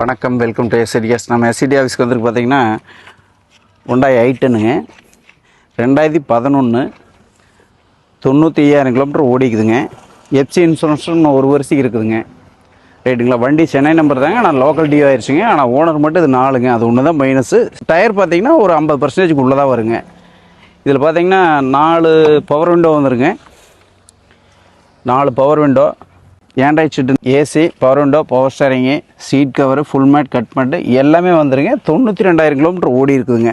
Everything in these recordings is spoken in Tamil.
வணக்கம் வெல்கம் டு எஸ்டிஎஸ் நம்ம எஸ்சிடி ஆஃபீஸ்க்கு வந்துருக்கு பார்த்தீங்கன்னா உண்டாய் ஐட்டனுங்க ரெண்டாயிரத்தி பதினொன்று தொண்ணூற்றி ஐயாயிரம் கிலோமீட்டர் ஓடிக்குதுங்க. எஃப்சி இன்சூரன்ஸ்னு ஒரு வருஷத்துக்கு இருக்குதுங்க. ரைட்டுங்களா வண்டி சென்னை நம்பர் தாங்க. ஆனால் லோக்கல் டியூ ஆயிடுச்சுங்க ஆனால் ஓனர் மட்டும் இது நாலுங்க. அது ஒன்று தான் மைனஸு டயர் பார்த்தீங்கன்னா ஒரு ஐம்பது பர்சன்டேஜ்க்கு உள்ளே தான் வருங்க. இதில் பார்த்தீங்கன்னா நாலு பவர் விண்டோ வந்துருங்க. நாலு power window android seat? AC power window power steering seat cover full mat cut mat எல்லாமே வந்துருங்க. தொண்ணூற்றி ரெண்டாயிரம் கிலோமீட்டர் ஓடி இருக்குதுங்க.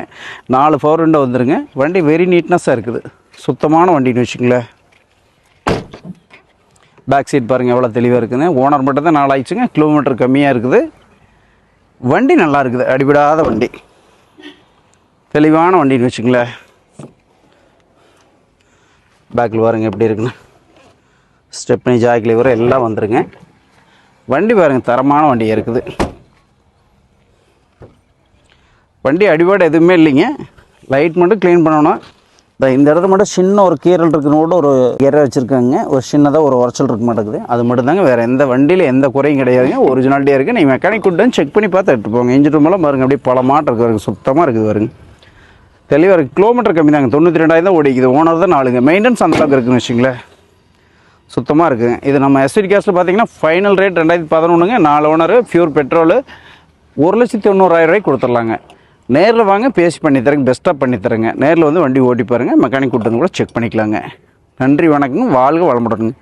நாலு பவர் விண்டோ வந்துருங்க. வண்டி வெரி நீட்னஸாக இருக்குது. சுத்தமான வண்டின்னு வச்சுங்களேன் பேக் சீட் பாருங்கள் எவ்வளோ தெளிவாக இருக்குதுங்க. ஓனர் மட்டும் தான் நாலாயிடுச்சுங்க கிலோமீட்டர் கம்மியாக இருக்குது. வண்டி நல்லா இருக்குது. அடிபடாத வண்டி. தெளிவான வண்டின்னு வச்சுங்களேன் பேக்கில் பாருங்கள் எப்படி இருக்குன்னு ஸ்டெப்னி ஜாக் லிவர் எல்லாம் வந்துருங்க. வண்டி பாருங்கள் தரமான வண்டி இருக்குது. வண்டி அடிபாடு எதுவுமே இல்லைங்க. லைட் மட்டும் க்ளீன் பண்ணணும். இந்த இந்த இடத்துல மட்டும் சின்ன ஒரு கீரல் இருக்குன்னு கூட ஒரு கீரை வச்சுருக்காங்க. ஒரு சின்னதாக ஒரு உரைச்சல் இருக்க மாட்டேங்குது. அது மட்டும்தாங்க வேறு எந்த வண்டியில் எந்த குறையும் கிடையாதுங்க. ஒரிஜினாலிட்டியாக இருக்குது நீங்கள் மெக்கானிக் கூட்டு செக் பண்ணி பார்த்து எடுத்து போங்க. இன்ஜின் ரூமெல்லாம் பாருங்கள் அப்படியே பல மாட்டம் இருக்குது வருங்க சுத்தமாக இருக்குது பாருங்க. தெளிவாக இருக்குது கிலோமீட்டர் கம்மி தாங்க. தொண்ணூற்றி ரெண்டாயிரம் தான் ஓடிக்குது. ஓனர் தான் நாலுங்க மெயின்டெனன்ஸ் அந்த அளவுக்கு இருக்குன்னு வச்சுங்களேன் சுத்தமாக இருக்குங்க இது நம்ம எஸ்டி கேஸில் பார்த்தீங்கன்னா ஃபைனல் ரேட் ரெண்டாயிரத்தி பதினொன்றுங்க நாலு ஓனர் ப்யூர் பெட்ரோலு ஒரு லட்சத்தி தொண்ணூறாயிரம் ரூபாய்க்கு கொடுத்துர்லாங்க நேரில் வாங்க பேசி பண்ணித்தரேங்க பெஸ்ட்டாக பண்ணித்தரேங்க நேரில் வந்து வண்டி ஓட்டி பாருங்கள் மெக்கானிக் கூட்டு கூட செக் பண்ணிக்கலாங்க. நன்றி வணக்கங்க. வாழ்க வளமுடனுங்க